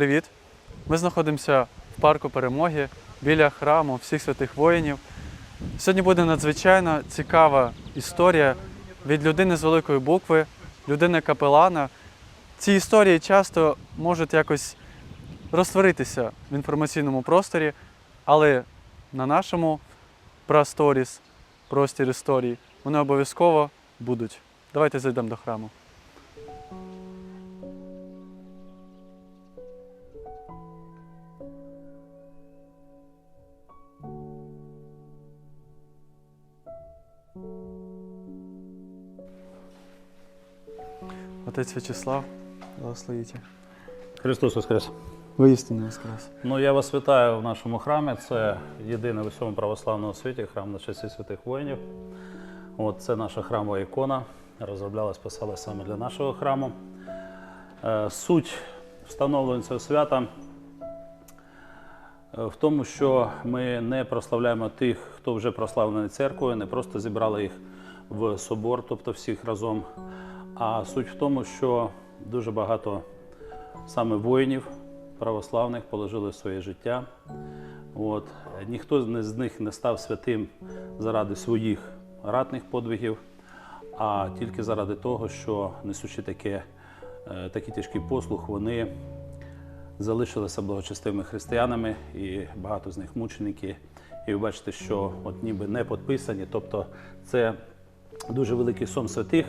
Привіт! Ми знаходимося в парку перемоги біля храму всіх святих воїнів. Сьогодні буде надзвичайно цікава історія від людини з великої букви, людини капелана. Ці історії часто можуть якось розтворитися в інформаційному просторі, але на нашому Прасторіс, простір історії, вони обов'язково будуть. Давайте зайдемо до храму. Отець В'ячеслав, благословите. Христос Воскрес! Воістину воскрес. Ну я вас вітаю в нашому храмі. Це єдиний в усьому православному світі храм на часі святих воїнів. От це наша храмова ікона. Розроблялась, писалась саме для нашого храму. Е, Суть встановлення цього свята е, в тому, що ми не прославляємо тих, хто вже прославлений церквою, не просто зібрали їх в собор, тобто всіх разом. А суть в тому, що дуже багато саме воїнів православних положили своє життя. От. Ніхто з них не став святим заради своїх ратних подвигів, а тільки заради того, що несучи таке, е, такий тяжкий послуг, вони залишилися благочестивими християнами, і багато з них мученики. І ви бачите, що от ніби не підписані, тобто це дуже великий сон святих,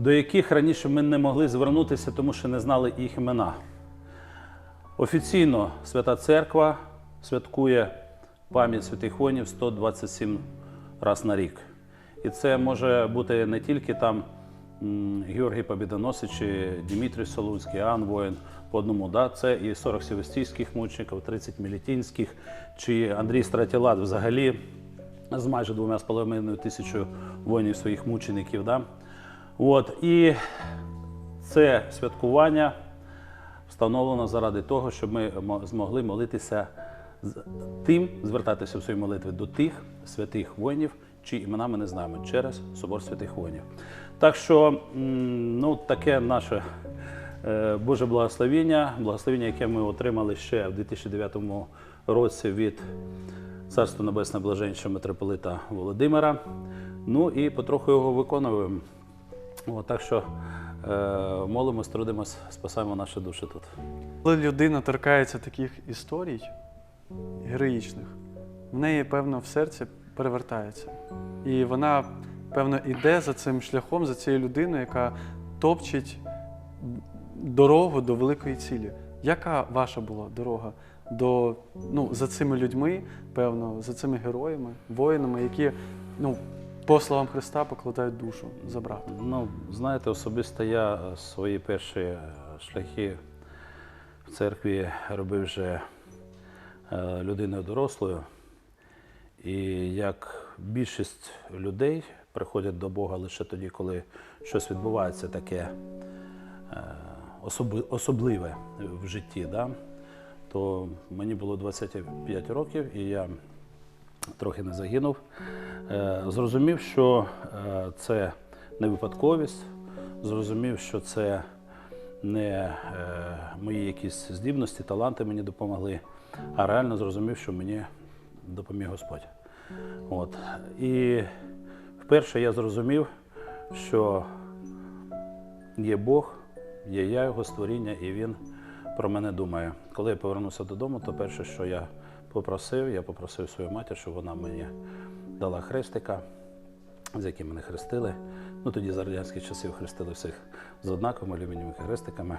до яких раніше ми не могли звернутися, тому що не знали їх імена. Офіційно Свята Церква святкує пам'ять святих воїнів 127 раз на рік. І це може бути не тільки там Георгій Побідоносич, чи Дмитрій Солунський, Іоанн Воїн по одному. Да? Це і 40 севастійських мучеників, 30 мілітінських, чи Андрій Стратілат взагалі з майже двома з половиною тисячою воїнів своїх мучеників. Да? От, і це святкування встановлено заради того, щоб ми змогли молитися з тим, звертатися в своїй молитві до тих святих воїнів, чиї імена ми не знаємо через собор святих воїнів. Так що, ну, таке наше е, Боже благословіння, благословіння, яке ми отримали ще в 2009 році від Царства Небесне Блаженча митрополита Володимира. Ну і потроху його виконуємо. От, так що е, молимось, трудимось, спасаємо наші душі тут. Коли людина торкається таких історій героїчних, в неї, певно, в серці перевертається. І вона, певно, іде за цим шляхом, за цією людиною, яка топчить дорогу до великої цілі. Яка ваша була дорога до, ну, за цими людьми, певно, за цими героями, воїнами, які, ну, по словам Христа, покладають душу за брата? Ну, знаєте, особисто я е, свої перші е, шляхи в церкві робив вже е, людиною дорослою. І як більшість людей приходять до Бога лише тоді, коли щось відбувається таке особливе в житті, да? то мені було 25 років, і я трохи не загинув. Е, Зрозумів, що е, це не випадковість, зрозумів, що це не е, мої якісь здібності, таланти мені допомогли, а реально зрозумів, що мені допоміг Господь. От. І вперше я зрозумів, що є Бог, є я його створіння, і Він про мене думає. Коли я повернувся додому, то перше, що я попросив, я попросив свою матір, щоб вона мені дала хрестика, з яким мене хрестили. Ну тоді за радянських часів хрестили всіх з однаковими алюмінієвими хрестиками.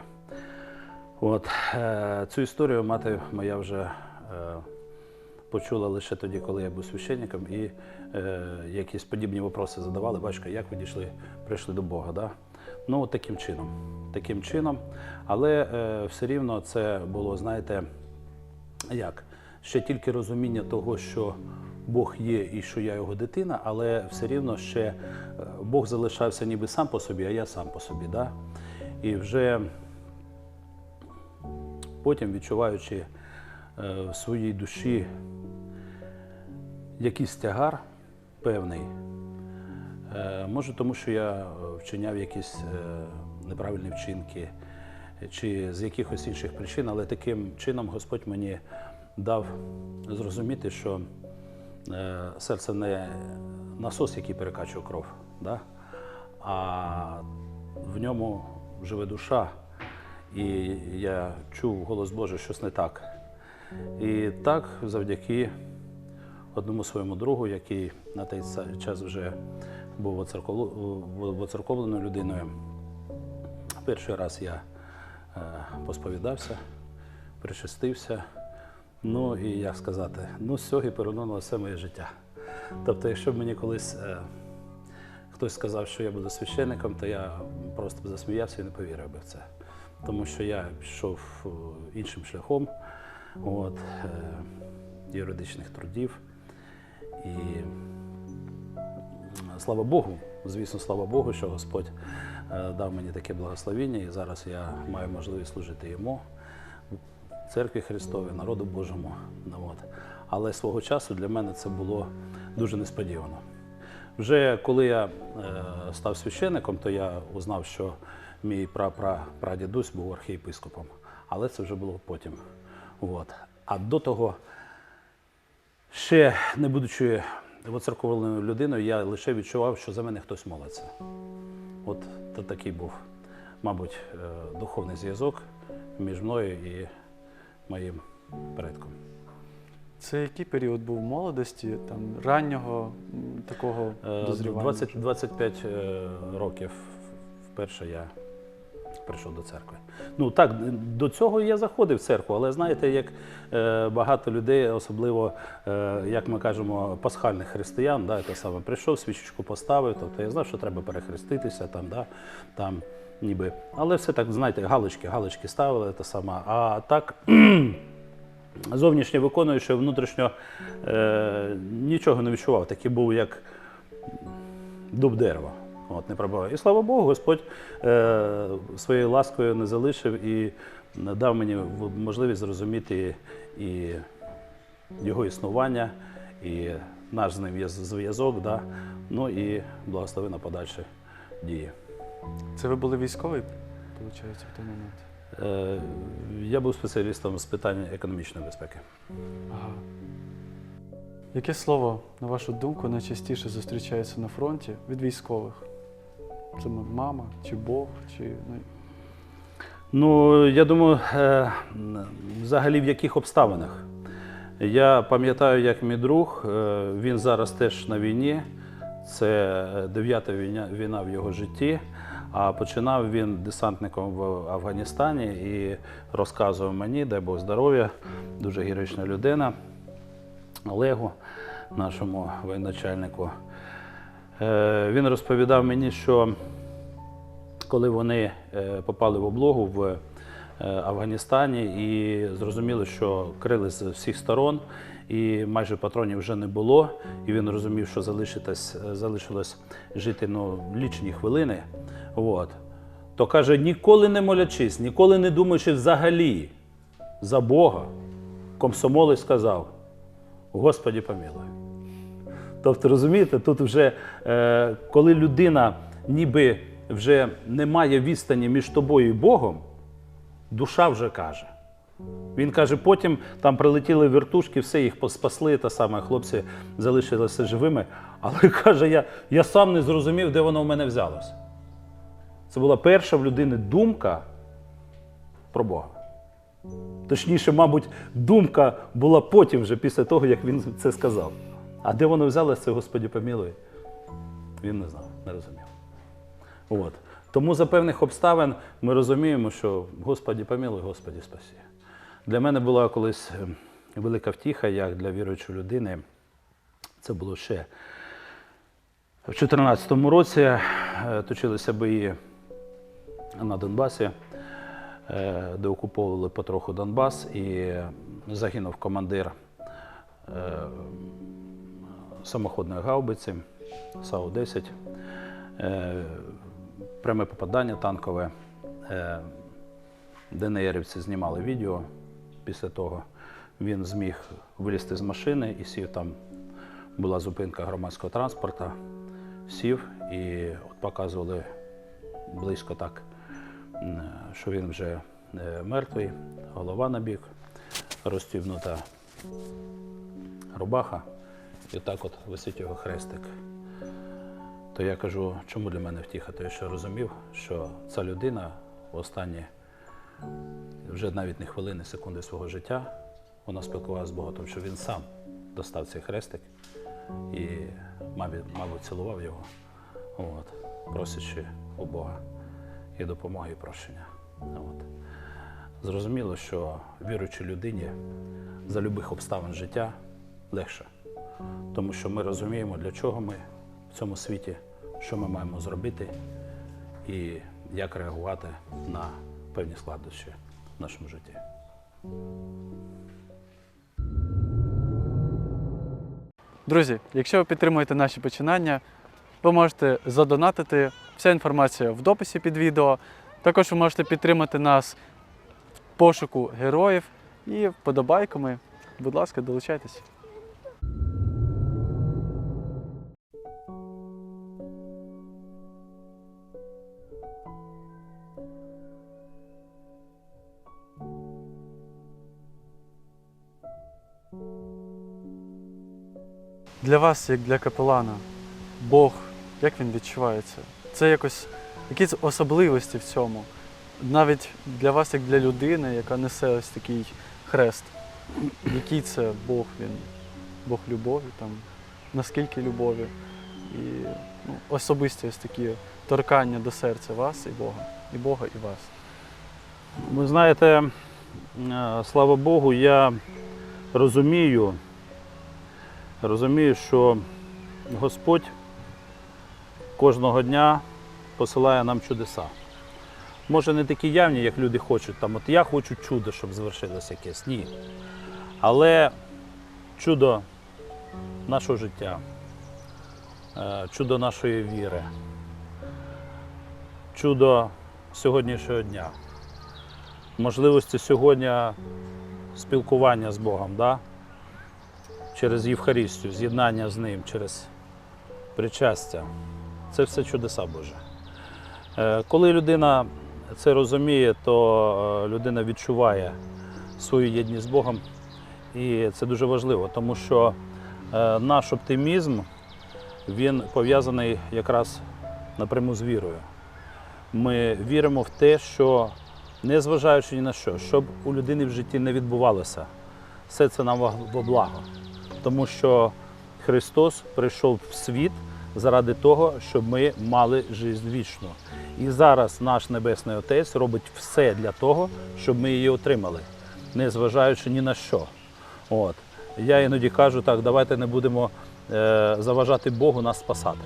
От е, цю історію мати моя вже е, почула лише тоді, коли я був священником, і е, якісь подібні вопроси задавали. Батько, як ви дійшли, прийшли до Бога? Да? Ну, таким чином. Таким чином. Але е, все рівно це було, знаєте, як? Ще тільки розуміння того, що Бог є і що я його дитина, але все рівно ще е, Бог залишався ніби сам по собі, а я сам по собі. Да? І вже потім, відчуваючи е, в своїй душі якийсь тягар певний, е, може тому, що я вчиняв якісь неправильні вчинки, чи з якихось інших причин, але таким чином Господь мені дав зрозуміти, що е, серце не насос, який перекачує кров, да? а в ньому живе душа. І я чув голос Божий, щось не так. І так, завдяки одному своєму другу, який на той час вже був воцерковленою людиною. Перший раз я е, посповідався, причастився. Ну і як сказати, ну з цього і перевернуло все моє життя. Тобто, якщо б мені колись е, хтось сказав, що я буду священником, то я просто б засміявся і не повірив би в це. Тому що я пішов е, іншим шляхом от, е, юридичних трудів. І слава Богу, звісно, слава Богу, що Господь е, дав мені таке благословіння, і зараз я маю можливість служити йому, церкві Христовій, народу Божому. Ну, от. Але свого часу для мене це було дуже несподівано. Вже коли я е, став священником, то я узнав, що мій прапрадідусь був архієпископом. Але це вже було потім. От. А до того, ще не будучи воцерковленою людиною, я лише відчував, що за мене хтось молиться. От такий був, мабуть, е, духовний зв'язок між мною і моїм предком. Це який період був молодості, там раннього такого Е, дозрівання? 20, 25 е, років вперше я прийшов до церкви. Ну так, до цього я заходив в церкву, але знаєте, як е, багато людей, особливо, як ми кажемо, пасхальних християн, да, те саме прийшов, свічечку поставив, тобто я знав, що треба перехреститися там, да, там ніби. Але все так, знаєте, галочки, галочки ставили те саме. А так. Зовнішнє виконуючи, внутрішньо е, нічого не відчував. Такий був як дуб дерева. От, не. І слава Богу, Господь е, своєю ласкою не залишив і дав мені можливість зрозуміти і його існування, і наш з ним зв'язок, да? ну і благослови на подальші дії. Це ви були військовий, виходить, в той момент? Е, я був спеціалістом з питань економічної безпеки. Ага. Яке слово, на вашу думку, найчастіше зустрічається на фронті від військових? Це мама, чи Бог, чи ну, Ну, я думаю, е, взагалі в яких обставинах. Я пам'ятаю, як мій друг, е, він зараз теж на війні. Це дев'ята війна, війна в його житті. А починав він десантником в Афганістані і розказував мені, дай Бог здоров'я, дуже героїчна людина, Олегу, нашому воєначальнику. Е, Він розповідав мені, що коли вони е, попали в облогу в е, Афганістані і зрозуміли, що крили з всіх сторон, і майже патронів вже не було. І він розумів, що е, залишилось жити ну, лічені хвилини. От. То каже, ніколи не молячись, ніколи не думаючи взагалі за Бога, комсомолець сказав: Господі помилуй. Тобто, розумієте, тут вже е, коли людина ніби вже не має відстані між тобою і Богом, душа вже каже. Він каже, потім там прилетіли вертушки, все їх спасли, та саме хлопці залишилися живими. Але каже, я, я сам не зрозумів, де воно в мене взялося. Це була перша в людини думка про Бога. Точніше, мабуть, думка була потім, вже після того, як він це сказав. А де воно взялося, це Господі помілуй, він не знав, не розумів. От. Тому за певних обставин ми розуміємо, що Господі помілуй, Господі спаси. Для мене була колись е, велика втіха, як для віруючої людини. Це було ще в 2014 році. е, Точилися бої на Донбасі, е, де окуповували потроху Донбас, і загинув командир е, самоходної гаубиці САУ-10. Е, Пряме попадання танкове. ДНРівці знімали відео після того. Він зміг вилізти з машини і сів там. Була зупинка громадського транспорту. Сів і от показували близько так що він вже е, мертвий, голова на бік, розстібнута рубаха, і так от висить його хрестик. То я кажу, чому для мене втіха? То я ще розумів, що ця людина в останні вже навіть не хвилини, секунди свого життя, вона спілкувалася з Богом, тому що він сам достав цей хрестик і, мабуть, цілував його, от, просячи у Бога і допомоги, і прощення. От. Зрозуміло, що віруючій людині за любих обставин життя легше, тому що ми розуміємо, для чого ми в цьому світі, що ми маємо зробити і як реагувати на певні складнощі в нашому житті. Друзі, якщо ви підтримуєте наші починання, ви можете задонатити. Вся інформація в дописі під відео. Також ви можете підтримати нас в пошуку героїв і вподобайками. Будь ласка, долучайтесь. Для вас, як для капелана, Бог, як він відчувається? Це якось якісь особливості в цьому. Навіть для вас, як для людини, яка несе ось такий хрест. Який це Бог він? Бог любові, там, наскільки любові? І ну, особисті ось такі торкання до серця вас і Бога, і Бога, і вас. Ви знаєте, е, слава Богу, я розумію, розумію, що Господь кожного дня посилає нам чудеса. Може, не такі явні, як люди хочуть. Там, от я хочу чудо, щоб звершилося якесь. Ні. Але чудо нашого життя, е, чудо нашої віри, чудо сьогоднішнього дня можливості сьогодні спілкування з Богом, да? Через Євхаристію, з'єднання з Ним, через причастя. Це все чудеса Боже. Коли людина це розуміє, то е, людина відчуває свою єдність з Богом. І це дуже важливо, тому що е, наш оптимізм він пов'язаний якраз напряму з вірою. Ми віримо в те, що незважаючи ні на що, щоб у людини в житті не відбувалося, все це нам во благо. Тому що Христос прийшов в світ заради того, щоб ми мали життя вічну. І зараз наш Небесний Отець робить все для того, щоб ми її отримали, незважаючи ні на що. От. Я іноді кажу так, давайте не будемо е, заважати Богу нас спасати.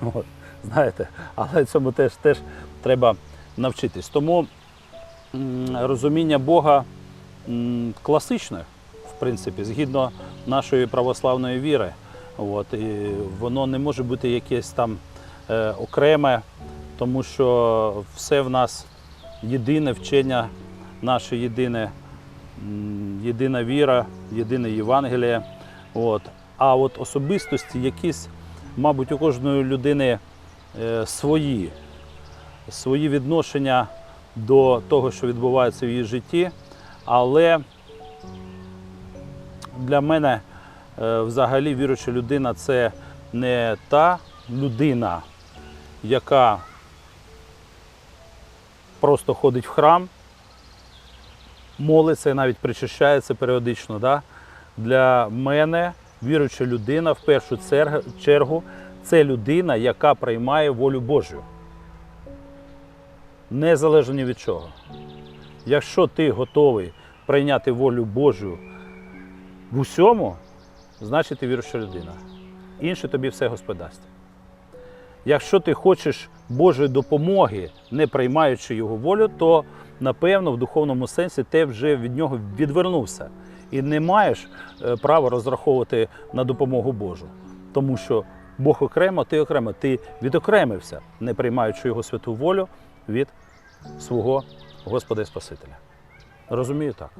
От, знаєте, але цьому теж, теж треба навчитись. Тому розуміння Бога класичне, в принципі, згідно нашої православної віри. От, і воно не може бути якесь там е, окреме, тому що все в нас єдине вчення, наше єдине, єдина віра, єдине Євангеліє. От. А от особистості якісь, мабуть, у кожної людини е, свої, свої відношення до того, що відбувається в її житті. Але для мене е, взагалі віруюча людина це не та людина, яка просто ходить в храм, молиться і навіть причащається періодично. Да? Для мене віруюча людина в першу чергу це людина, яка приймає волю Божу. Незалежно ні від чого. Якщо ти готовий прийняти волю Божу в усьому, значить ти віруюча людина. Інше тобі все Господь дасть. Якщо ти хочеш Божої допомоги, не приймаючи його волю, то напевно в духовному сенсі ти вже від нього відвернувся і не маєш е, права розраховувати на допомогу Божу. Тому що Бог окремо, ти окремо, ти відокремився, не приймаючи його святу волю від свого Господа і Спасителя. Розумію так.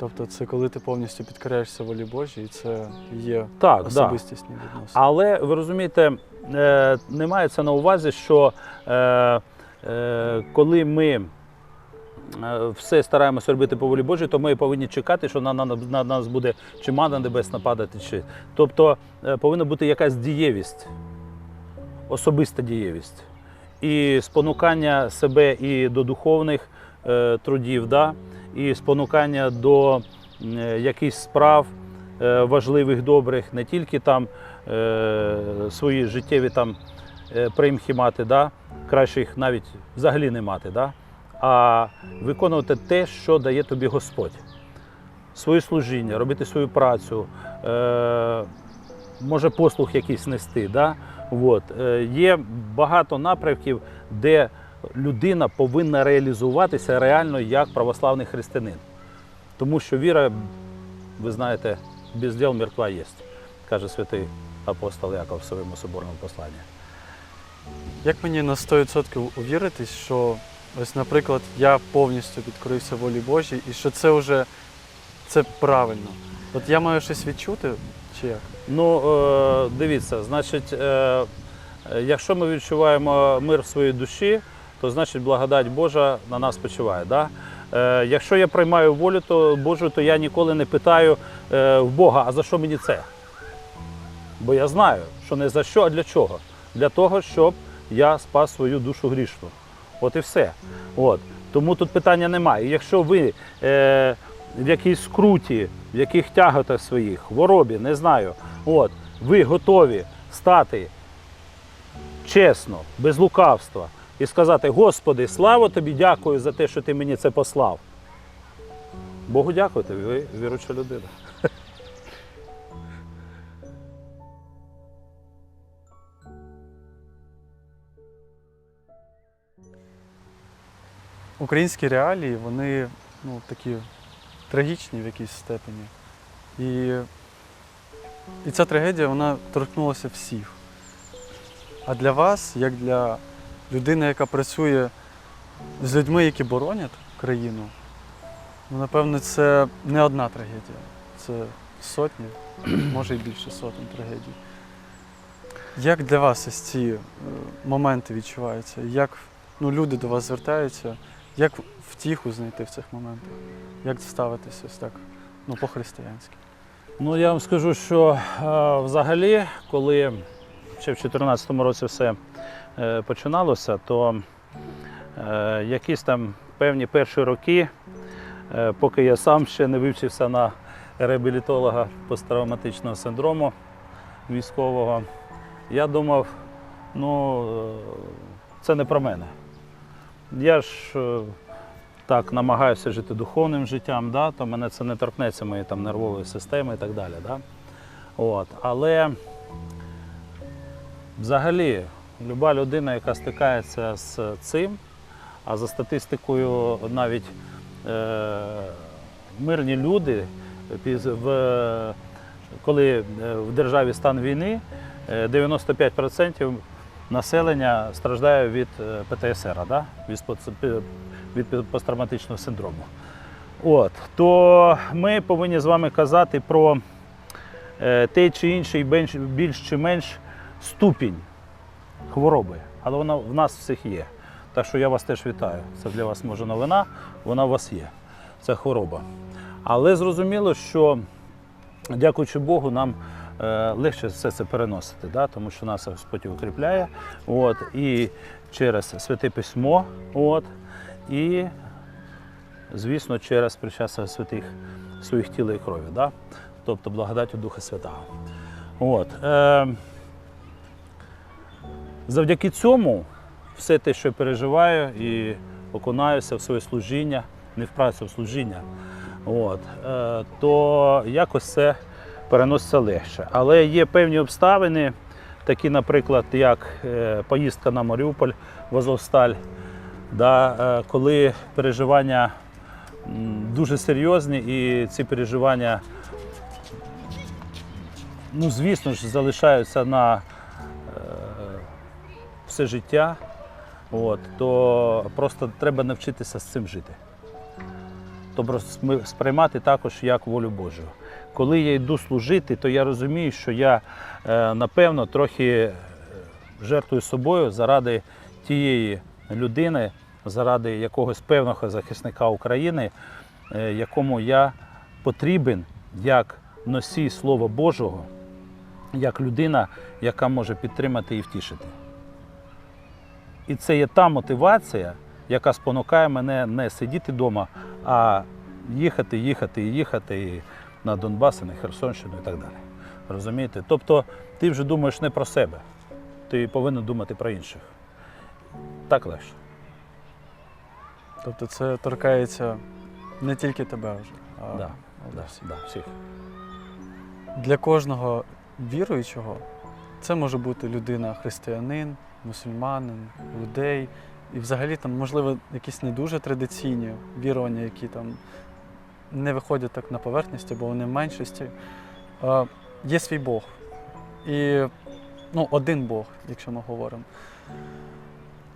Тобто це коли ти повністю підкоряєшся волі Божій, і це є Так, да. особистісні відносини. Але ви розумієте, е, не мається на увазі, що е, е, коли ми е, все стараємося робити по волі Божій, то ми повинні чекати, що на, на, на нас буде чи мана небесна падати. Чи... Тобто е, повинна бути якась дієвість, особиста дієвість. І спонукання себе і до духовних е, трудів, да? І спонукання до е, якихось справ е, важливих, добрих, не тільки там е, свої життєві там примхи мати, да? краще їх навіть взагалі не мати, да? а виконувати те, що дає тобі Господь. Своє служіння, робити свою працю, може послуг якийсь нести. Да? От. Є багато напрямків, де людина повинна реалізуватися реально як православний християнин. Тому що віра, ви знаєте, без діл мертва є, каже святий апостол Яков в своєму соборному посланні. Як мені на 100% увіритись, що ось, наприклад, я повністю підкорився волі Божій і що це вже це правильно. От я маю щось відчути, чи як? Ну, е, дивіться, значить, е, якщо ми відчуваємо мир в своїй душі, то значить благодать Божа на нас почуває. Да? Е, якщо я приймаю волю то Божу, то я ніколи не питаю е, в Бога, а за що мені це? Бо я знаю, що не за що, а для чого? Для того, щоб я спас свою душу грішну. От і все. От. Тому тут питання немає. І якщо ви е, в якійсь скруті, в яких тяготах своїх, хворобі, не знаю, от, ви готові стати чесно, без лукавства і сказати: Господи, слава тобі, дякую за те, що ти мені це послав. Богу дякуйте, ви віруча людина. Українські реалії, вони ну, такі трагічні в якійсь степені. І, і ця трагедія вона торкнулася всіх. А для вас, як для людини, яка працює з людьми, які боронять країну, ну, напевно, це не одна трагедія. Це сотні, може і більше сотень трагедій. Як для вас ось ці е, моменти відчуваються? Як ну, люди до вас звертаються? Як втіху знайти в цих моментах? Як ставитися ось так, ну, по-християнськи? Ну, я вам скажу, що е, взагалі, коли ще в 2014 році все починалося, то е, якісь там певні перші роки, е, поки я сам ще не вивчився на реабілітолога посттравматичного синдрому військового, я думав, ну, е, це не про мене. Я ж е, так намагаюся жити духовним життям, да, то мене це не торкнеться моєї там нервової системи і так далі. Да. От. Але взагалі люба людина, яка стикається з цим, а за статистикою навіть е, мирні люди, в, коли е, в державі стан війни, е, 95% населення страждає від е, ПТСР, да? від, посттравматичного синдрому. От, то ми повинні з вами казати про е, той чи інший більш чи менш ступінь хвороби, але вона в нас всіх є. Так що я вас теж вітаю. Це для вас може новина, вона у вас є. Це хвороба. Але зрозуміло, що дякуючи Богу, нам е, легше все це переносити, да? тому що нас Господь укріпляє. От, і через святе письмо, от, і, звісно, через причастя святих своїх тіла і крові, да? тобто благодаттю Духа Святого. От, е, завдяки цьому все те, що я переживаю і окунаюся в своє служіння, не в працю, в служіння, от, е, то якось це переноситься легше. Але є певні обставини, такі, наприклад, як е, поїздка на Маріуполь в Азовсталь, да, е, коли переживання дуже серйозні і ці переживання, ну, звісно ж, залишаються на все життя, от, то просто треба навчитися з цим жити. Тобто сприймати також як волю Божу. Коли я йду служити, то я розумію, що я е, напевно трохи е, жертвую собою заради тієї людини, заради якогось певного захисника України, е, якому я потрібен як носій Слова Божого, як людина, яка може підтримати і втішити. І це є та мотивація, яка спонукає мене не сидіти вдома, а їхати, їхати і їхати і на Донбас, і на Херсонщину і так далі. Розумієте? Тобто ти вже думаєш не про себе, ти повинен думати про інших. Так легше. Тобто це торкається не тільки тебе вже, а Да, да, всіх. да, всіх. Для кожного віруючого це може бути людина християнин, мусульманин, людей. І взагалі там, можливо, якісь не дуже традиційні вірування, які там не виходять так на поверхність, або вони в меншості. Е, Є свій Бог. І ну, один Бог, якщо ми говоримо.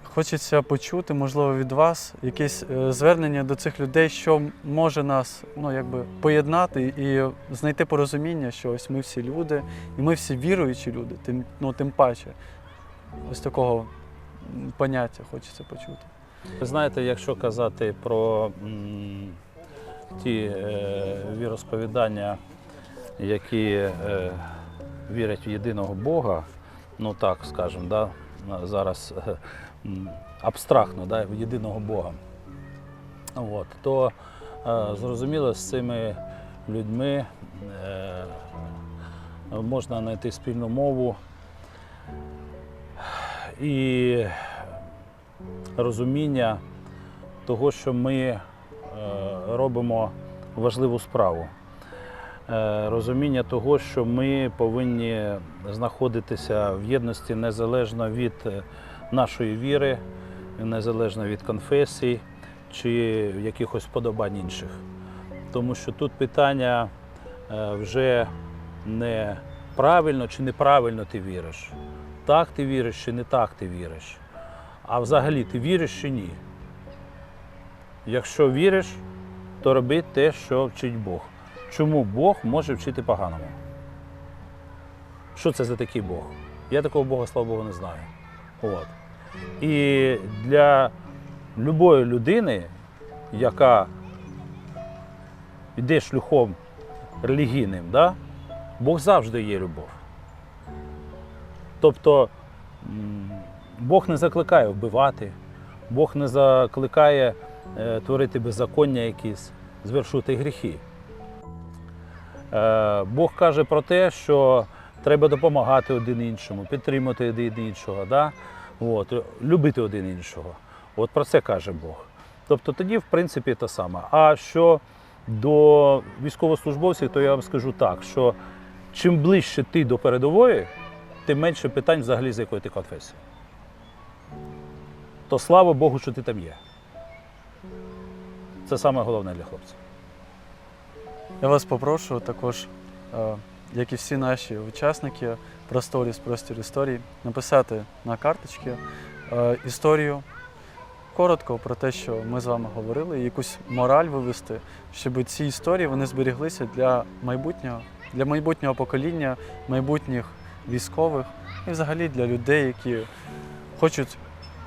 Хочеться почути, можливо, від вас якесь е, звернення до цих людей, що може нас ну, якби, поєднати і знайти порозуміння, що ось ми всі люди, і ми всі віруючі люди, тим, ну, тим паче. Ось такого поняття хочеться почути. Ви знаєте, якщо казати про ті е, віросповідання, які е, вірять в єдиного Бога, ну так скажемо, да, зараз е, абстрактно, да, в єдиного Бога, От, то е, зрозуміло, з цими людьми можна знайти спільну мову. І розуміння того, що ми е, робимо важливу справу. Е, Розуміння того, що ми повинні знаходитися в єдності незалежно від е, нашої віри, незалежно від конфесій чи якихось вподобань інших. Тому що тут питання вже не правильно чи неправильно ти віриш. Так ти віриш чи не так ти віриш. А взагалі ти віриш чи ні? Якщо віриш, то роби те, що вчить Бог. Чому Бог може вчити поганому? Що це за такий Бог? Я такого Бога, слава Богу, не знаю. От. І для любої людини, яка йде шлюхом релігійним, да? Бог завжди є любов. Тобто Бог не закликає вбивати, Бог не закликає е, творити беззаконня якісь, звершувати гріхи. Е, Бог каже про те, що треба допомагати один іншому, підтримати один іншого, да? От, любити один іншого. От про це каже Бог. Тобто тоді, в принципі, те саме. А що до військовослужбовців, то я вам скажу так, що чим ближче ти до передової, тим менше питань взагалі, з якої ти конфесії. То слава Богу, що ти там є. Це саме головне для хлопців. Я вас попрошу також, е, як і всі наші учасники просторі простір історії, написати на карточки е, історію коротко про те, що ми з вами говорили, якусь мораль вивести, щоб ці історії вони зберіглися для майбутнього, для майбутнього покоління, майбутніх військових і взагалі для людей, які хочуть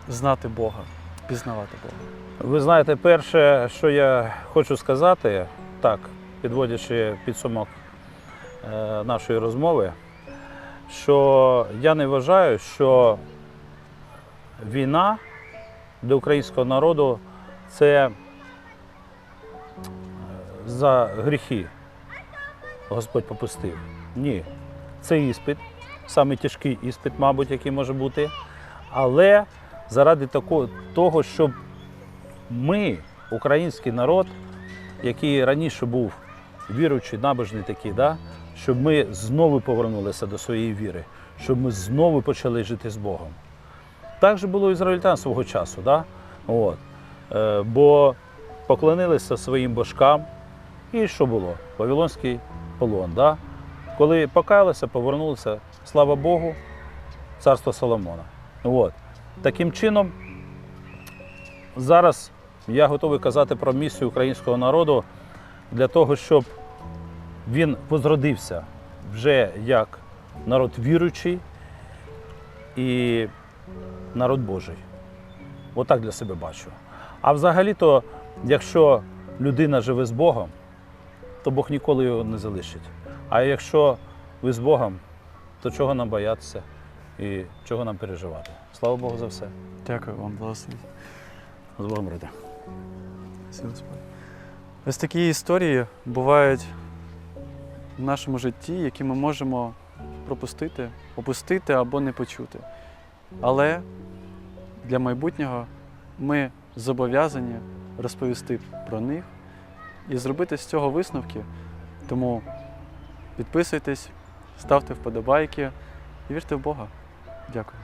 знати Бога, пізнавати Бога. Ви знаєте, перше, що я хочу сказати, так, підводячи підсумок е, нашої розмови, що я не вважаю, що війна для українського народу це е, за гріхи Господь попустив. Ні. Це іспит, саме тяжкий іспит, мабуть, який може бути. Але заради того, щоб ми, український народ, який раніше був віруючий, набожний такий, да? щоб ми знову повернулися до своєї віри, щоб ми знову почали жити з Богом. Так же було ізраїльтян свого часу. Да? От. Е, бо поклонилися своїм божкам, і що було? Вавилонський полон. Да? Коли покаялися, повернулися, слава Богу, царство Соломона. От. Таким чином, зараз я готовий казати про місію українського народу для того, щоб він возродився вже як народ віруючий і народ Божий. Отак для себе бачу. А взагалі-то, якщо людина живе з Богом, то Бог ніколи його не залишить. А якщо ви з Богом, то чого нам боятися і чого нам переживати? Слава Богу за все. Дякую вам, благословіть. З Богом Господи. Ось такі історії бувають в нашому житті, які ми можемо пропустити, опустити або не почути. Але для майбутнього ми зобов'язані розповісти про них і зробити з цього висновки. Тому підписуйтесь, ставте вподобайки і вірте в Бога. Дякую.